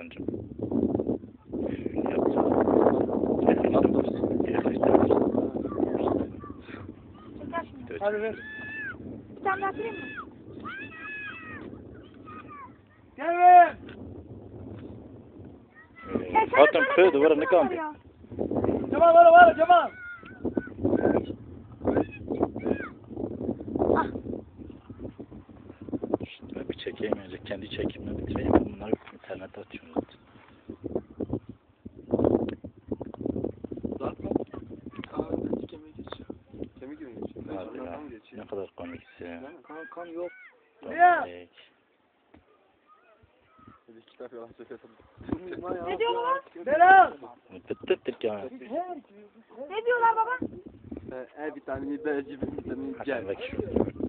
Hasan'cığım. Hadi ver. Bir tane daha mı? Gel ver. Köy sen duvara ne kaldı? Cemal var var Cemal. Ah, Ben bir çekeyim önce. Kendi çekimimi bitireyim. Bunları internete ya. Ne kadar komiksin. Yani kan, kan yok. Komik. Bir kitap yalan söyledim. Ne diyorlar? Selam. Tıt tıt tıt ya. Ne diyorlar baba? E vitamini, B vitamini, C. Hasan bak şu.